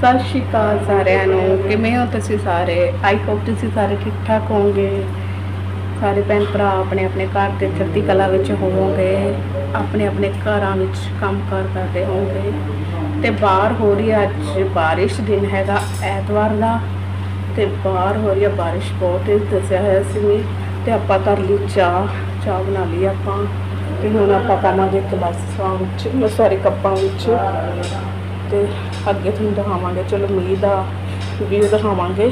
ਸਤਿ ਸ਼੍ਰੀ ਅਕਾਲ ਸਾਰਿਆਂ ਨੂੰ। ਕਿਵੇਂ ਹੋ ਤੁਸੀਂ ਸਾਰੇ? ਆਈ ਹੋਪ ਤੁਸੀਂ ਸਾਰੇ ਠੀਕ ਠਾਕ ਹੋਵੋਗੇ। ਸਾਰੇ ਭੈਣ ਭਰਾ ਆਪਣੇ ਆਪਣੇ ਘਰ ਦੇ ਚੜ੍ਹਦੀ ਕਲਾ ਵਿੱਚ ਹੋਵੋਗੇ। ਆਪਣੇ ਆਪਣੇ ਘਰਾਂ ਵਿੱਚ ਕੰਮ ਕਾਰ ਕਰਦੇ ਹੋਵੋਗੇ। ਤੇ ਬਾਹਰ ਹੋ ਰਹੀ ਹੈ ਅੱਜ ਬਾਰਿਸ਼ ਦਿਨ ਹੈਗਾ ਐਤਵਾਰ ਦਾ। ਤੇ ਬਾਹਰ ਹੋ ਰਹੀ ਹੈ ਬਾਰਿਸ਼ ਬਹੁਤ ਹੀ ਦੱਸਿਆ ਹੋਇਆ ਸੀ ਵੀ। ਤੇ ਆਪਾਂ ਕਰ ਲਈ ਚਾਹ ਚਾਹ ਬਣਾ ਲਈ ਆਪਾਂ। ਤੇ ਹੁਣ ਆਪਾਂ ਕਰਾਂਗੇ ਕਲਾਸਾਂ ਵਿੱਚ ਸੌਰੀ ਕੱਪਾਂ ਵਿੱਚ। ਤੇ ਅੱਗੇ ਤੁਹਾਨੂੰ ਦਿਖਾਵਾਂਗੇ, ਚਲੋ ਮੀਂਹ ਦਾ ਵੀਊ ਦਿਖਾਵਾਂਗੇ।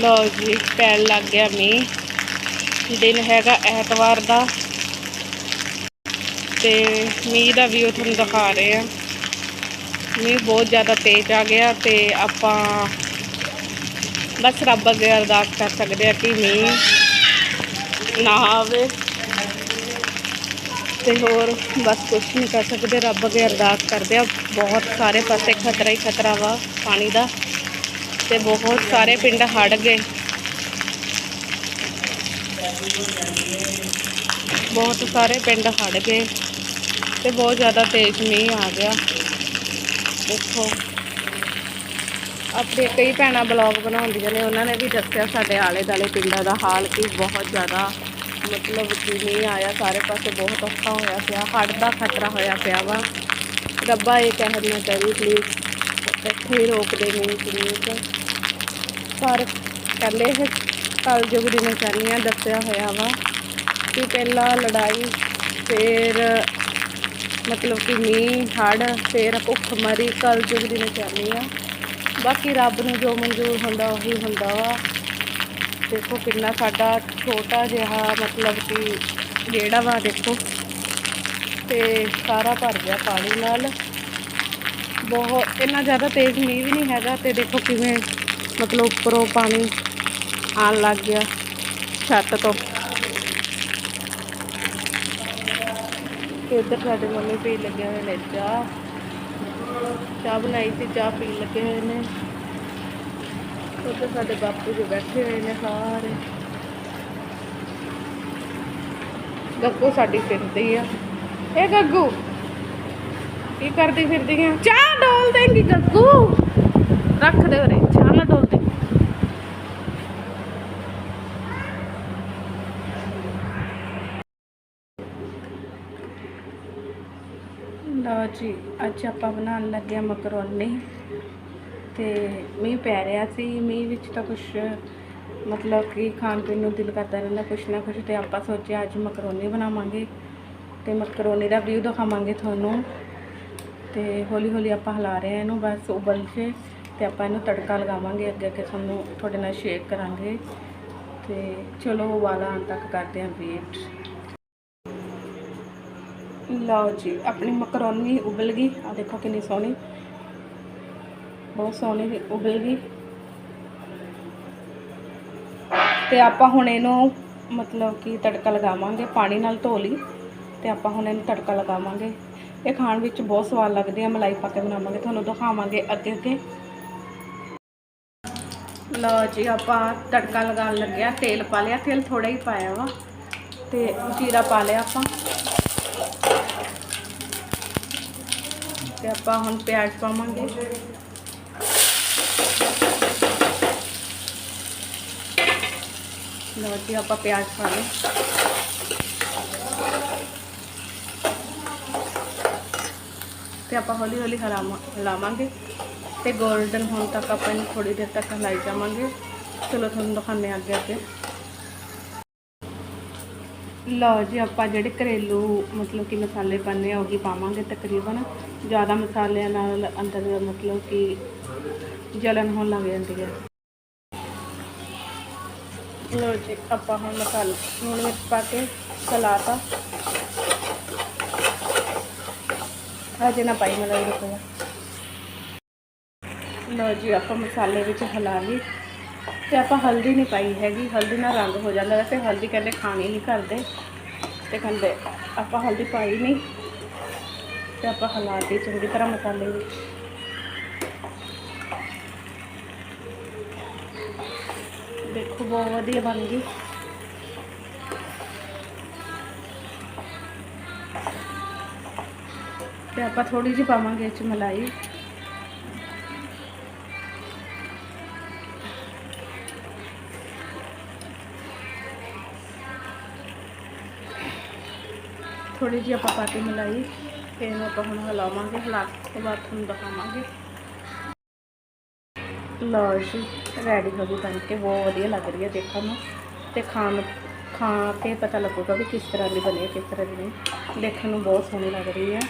ਲਓ ਜੀ, ਪੈਣ ਲੱਗ ਗਿਆ ਮੀਂਹ। ਦਿਨ ਹੈਗਾ ਐਤਵਾਰ ਦਾ। ਤੇ ਮੀਂਹ ਦਾ ਵੀਊ ਤੁਹਾਨੂੰ ਦਿਖਾ ਰਹੇ ਆ ਮੀਂਹ ਬਹੁਤ ਜ਼ਿਆਦਾ ਤੇਜ਼ ਆ ਗਿਆ ਤੇ ਆਪਾਂ ਬਸ ਰੱਬ ਅੱਗੇ ਅਰਦਾਸ ਕਰ ਸਕਦੇ ਆ ਕਿ ਮੀਂਹ ਨਾ ਆਵੇ। ਤੇ ਹੋਰ ਬਸ ਕੁਛ ਨਹੀਂ ਕਰ ਸਕਦੇ। ਰੱਬ ਅੱਗੇ ਅਰਦਾਸ ਕਰਦੇ ਆ। ਬਹੁਤ ਸਾਰੇ ਪਾਸੇ ਖਤਰਾ ਹੀ ਖਤਰਾ ਵਾ ਪਾਣੀ ਦਾ ਤੇ ਬਹੁਤ ਸਾਰੇ ਪਿੰਡ ਹੜ ਗਏ। ਬਹੁਤ ਸਾਰੇ ਪਿੰਡ ਹੜ ਗਏ ਤੇ ਬਹੁਤ ਜ਼ਿਆਦਾ ਤੇਜ਼ ਮੀਂਹ ਆ ਗਿਆ। ਦੇਖੋ, ਆਪਣੇ ਕਈ ਭੈਣਾਂ ਬਲੌਗ ਬਣਾਉਂਦੀਆਂ ਨੇ। ਉਹਨਾਂ ਨੇ ਵੀ ਦੱਸਿਆ ਸਾਡੇ ਆਲੇ ਦਾਲੇ ਪਿੰਡਾਂ ਦਾ ਹਾਲ ਕਿ ਬਹੁਤ ਜ਼ਿਆਦਾ ਮਤਲਬ ਕਿ ਮੀਂਹ ਆਇਆ, ਸਾਰੇ ਪਾਸੇ ਬਹੁਤ ਔਖਾ ਹੋਇਆ ਪਿਆ, ਹੜ੍ਹ ਦਾ ਖਤਰਾ ਹੋਇਆ ਪਿਆ ਵਾ। ਰੱਬਾ ਇਹ ਕਹਿਣਾ ਕਰੀ ਪਲੀਜ਼ ਇੱਥੇ ਹੀ ਰੋਕ ਦੇ ਮੀਂਹ ਕਿੰਨੀ ਕੁ ਪਰ ਕਹਿੰਦੇ ਇਹ ਕਲਯੁਗ ਦੀ ਨਿਸ਼ਾਨੀਆਂ ਦੱਸਿਆ ਹੋਇਆ ਵਾ ਕਿ ਪਹਿਲਾਂ ਲੜਾਈ, ਫਿਰ ਮਤਲਬ ਕਿ ਮੀਂਹ, ਹੜ੍ਹ, ਫਿਰ ਭੁੱਖਮਰੀ ਜੁਗ ਦੀ ਨਿਸ਼ਾਨੀ ਆ ਬਾਕੀ ਰੱਬ ਨੂੰ ਜੋ ਮਨਜ਼ੂਰ ਹੁੰਦਾ, ਉਹੀ ਹੁੰਦਾ ਵਾ। ਦੇਖੋ ਕਿੰਨਾ ਸਾਡਾ ਛੋਟਾ ਜਿਹਾ ਮਤਲਬ ਕਿ ਜਿਹੜਾ ਵਾ ਦੇਖੋ। ਤੇ ਸਾਰਾ ਭਰ ਗਿਆ ਪਾਣੀ ਨਾਲ। ਬਹੁਤ, ਇੰਨਾ ਜ਼ਿਆਦਾ ਤੇਜ਼ ਮੀਂਹ ਵੀ ਨਹੀਂ ਹੈਗਾ ਤੇ ਦੇਖੋ ਕਿਵੇਂ ਮਤਲਬ ਉੱਪਰੋਂ ਪਾਣੀ ਆਉਣ ਲੱਗ ਗਿਆ ਛੱਤ ਤੋਂ ਤੇ। ਇੱਧਰ ਸਾਡੇ ਮੰਮੀ ਪੀ ਲੱਗੇ ਹੋਏ ਨੇ ਚਾਹ। ਚਾਹ ਬਣਾਈ ਸੀ, ਚਾਹ ਪੀਣ ਲੱਗੇ ਹੋਏ ਨੇ। ਉੱਧਰ ਸਾਡੇ ਬਾਪੂ ਜੀ ਬੈਠੇ ਹੋਏ ਨੇ ਸਾਰੇ। ਗੱਗੂ ਸਾਡੀ ਫਿਰਦੀ ਆ। ਇਹ ਗੱਗੂ, ਕੀ ਕਰਦੀ ਫਿਰਦੀ ਆ? ਚਾਹ ਡੋਲ ਦੇਂਗੀ ਗੱਗੂ। ਰੱਖ ਦੇ ਉਰੇ, ਚਾਹ ਨਾ ਡੋਲ ਦੇ। ਲਓ ਜੀ, ਅੱਜ ਆਪਾਂ ਬਣਾਉਣ ਲੱਗੇ ਮਕਰੋਨੀ। ਅਤੇ ਮੀਂਹ ਪੈ ਰਿਹਾ ਸੀ, ਮੀਂਹ ਵਿੱਚ ਤਾਂ ਕੁਛ ਮਤਲਬ ਕਿ ਖਾਣ ਪੀਣ ਨੂੰ ਦਿਲ ਕਰਦਾ ਰਹਿੰਦਾ ਕੁਛ ਨਾ ਕੁਛ ਅਤੇ ਆਪਾਂ ਸੋਚਿਆ ਅੱਜ ਮਕਰੋਨੀ ਬਣਾਵਾਂਗੇ ਅਤੇ ਮਕਰੋਨੀ ਦਾ ਵਿਊ ਦਿਖਾਵਾਂਗੇ ਤੁਹਾਨੂੰ ਅਤੇ ਹੌਲੀ ਹੌਲੀ ਆਪਾਂ ਹਿਲਾ ਰਹੇ ਹਾਂ ਇਹਨੂੰ ਬਸ ਉਬਲ ਕੇ ਅਤੇ ਆਪਾਂ ਇਹਨੂੰ ਤੜਕਾ ਲਗਾਵਾਂਗੇ, ਅੱਗੇ ਅੱਗੇ ਤੁਹਾਨੂੰ ਤੁਹਾਡੇ ਨਾਲ ਸ਼ੇਅਰ ਕਰਾਂਗੇ ਤੇ ਚਲੋ ਉਬਾਲਾ ਆਉਣ ਤੱਕ ਕਰਦੇ ਹਾਂ ਵੇਟ ਲਓ ਜੀ, ਆਪਣੀ ਮਕਰੋਨੀ ਉਬਲ ਗਈ ਆ ਦੇਖੋ ਕਿੰਨੀ ਸੋਹਣੀ। ਬਹੁਤ ਸੋਹਣੀ ਉਬਲ ਗਈ ਤੇ ਆਪਾਂ ਹੁਣ ਇਹਨੂੰ ਮਤਲਬ ਕਿ ਤੜਕਾ ਲਗਾਵਾਂਗੇ, ਪਾਣੀ ਨਾਲ ਧੋ ਲਈ, ਤੇ ਆਪਾਂ ਹੁਣ ਇਹਨੂੰ ਤੜਕਾ ਲਗਾਵਾਂਗੇ। ਇਹ ਖਾਣ ਵਿੱਚ ਬਹੁਤ ਸਵਾਦ ਲੱਗਦੀ ਆ, ਮਲਾਈ ਪਾ ਕੇ ਬਣਾਵਾਂਗੇ, ਤੁਹਾਨੂੰ ਦਿਖਾਵਾਂਗੇ ਅੱਗੇ ਅੱਗੇ। ਲਓ ਜੀ, ਆਪਾਂ ਤੜਕਾ ਲਗਾਉਣ ਲੱਗਿਆ, ਤੇਲ ਪਾ ਲਿਆ, ਤੇਲ ਥੋੜਾ ਹੀ ਪਾਇਆ ਵਾ, ਤੇ ਜੀਰਾ ਪਾ ਲਿਆ ਆਪਾਂ। ਤੇ ਆਪਾਂ ਹੁਣ ਪਿਆਜ਼ ਪਾਵਾਂਗੇ। ਲਓ ਜੀ, ਆਪਾਂ ਪਿਆਜ਼ ਪਾ ਲਏ। ਤੇ ਆਪਾਂ ਹੌਲੀ ਹੌਲੀ ਹਲਾਵਾਂ ਹਲਾਵਾਂਗੇ ਤੇ 골ਡਨ ਹੋਣ ਤੱਕ ਆਪਾਂ ਇਹਨੂੰ ਥੋੜੀ ਦੇਰ ਤੱਕ ਹਲਾਈ ਜਾਵਾਂਗੇ। ਚਲੋ, ਤੁਹਾਨੂੰ ਦਿਖਾਉਂਦੇ ਹਾਂ ਅੱਗੇ ਅੱਗੇ ਲਓ ਜੀ, ਆਪਾਂ ਜਿਹੜੇ ਘਰੇਲੂ ਮਤਲਬ ਕਿ ਮਸਾਲੇ ਪਾਉਂਦੇ ਆ, ਉਹੀ ਪਾਵਾਂਗੇ ਤਕਰੀਬਨ। ਜ਼ਿਆਦਾ ਮਸਾਲਿਆਂ ਨਾਲ ਅੰਦਰ ਮਤਲਬ ਕਿ ਜਲਨ ਹੋਣ ਲੱਗ ਜਾਂਦੀ ਹੈ। ਲੋ ਜੀ, ਆਪਾਂ ਹੁਣ ਮਸਾਲਾ ਲੂਣ ਮਿਰਚ ਪਾ ਕੇ ਸਲਾਤਾ। ਅਜੇ ਨਾ ਪਾਈ ਮਲਾਈ ਰੁਕੋ ਲੋ ਜੀ, ਆਪਾਂ ਮਸਾਲੇ ਵਿੱਚ ਹਿਲਾ ਲਈ। ਤੇ ਆਪਾਂ ਹਲਦੀ ਨਹੀਂ ਪਾਈ ਹੈਗੀ, ਹਲਦੀ ਨਾਲ ਰੰਗ ਹੋ ਜਾਂਦਾ। ਵੈਸੇ ਹਲਦੀ ਕਹਿੰਦੇ ਖਾਣੀ ਨਹੀਂ ਕਰਦੇ ਤੇ ਕਹਿੰਦੇ ਆਪਾਂ ਹਲਦੀ ਪਾਈ ਨਹੀਂ। ਤੇ ਆਪਾਂ ਹਿਲਾ ਕੇ ਚੰਗੀ ਤਰ੍ਹਾਂ ਮਸਾਲੇ ਵਿੱਚ। ਦੇਖੋ, ਬਹੁਤ ਵਧੀਆ ਬਣ ਗਈ। ਤੇ ਆਪਾਂ ਥੋੜੀ ਜਿਹੀ ਪਾਵਾਂਗੇ ਇਹ 'ਚ ਮਲਾਈ। ਥੋੜੀ ਜਿਹੀ ਆਪਾਂ ਪਾ ਕੇ ਮਲਾਈ ਫਿਰ ਆਪਾਂ ਹੁਣ ਹਿਲਾਵਾਂਗੇ, ਹਿਲਾ ਕੇ ਬਾਅਦ ਤੁਹਾਨੂੰ ਦਿਖਾਵਾਂਗੇ। ਲਓ ਜੀ ਰੈਡੀ ਹੋ ਗਈ ਬਣ ਕੇ, ਬਹੁਤ ਵਧੀਆ ਲੱਗ ਰਹੀ ਹੈ ਦੇਖਣ ਨੂੰ। ਤੇ ਖਾਣ, ਖਾ ਕੇ ਪਤਾ ਲੱਗੂਗਾ ਵੀ ਕਿਸ ਤਰ੍ਹਾਂ ਦੀ ਬਣੀ ਹੈ, ਕਿਸ ਤਰ੍ਹਾਂ ਦੀ ਨਹੀਂ। ਦੇਖਣ ਨੂੰ ਬਹੁਤ ਸੋਹਣੀ ਲੱਗ ਰਹੀ ਹੈ।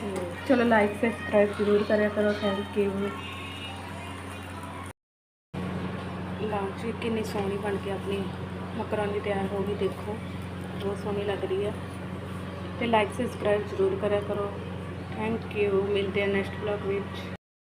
ਤੇ ਚਲੋ ਲਾਈਕ ਸਬਸਕ੍ਰਾਈਬ ਜ਼ਰੂਰ ਕਰਿਆ ਕਰੋ ਥੈਂਕ ਯੂ ਲਓ ਜੀ ਕਿੰਨੀ ਸੋਹਣੀ ਬਣ ਕੇ ਆਪਣੀ ਮਕਰੋਨੀ ਤਿਆਰ ਹੋ ਗਈ, ਦੇਖੋ। ਬਹੁਤ ਸੋਹਣੀ ਲੱਗ ਰਹੀ ਹੈ। ਤੇ ਲਾਈਕ ਸਬਸਕ੍ਰਾਈਬ ਜ਼ਰੂਰ ਕਰਿਆ ਕਰੋ। ਥੈਂਕ ਯੂ ਮਿਲਦੇ ਹਾਂ ਨੈਕਸਟ ਵਲੌਗ ਵਿੱਚ।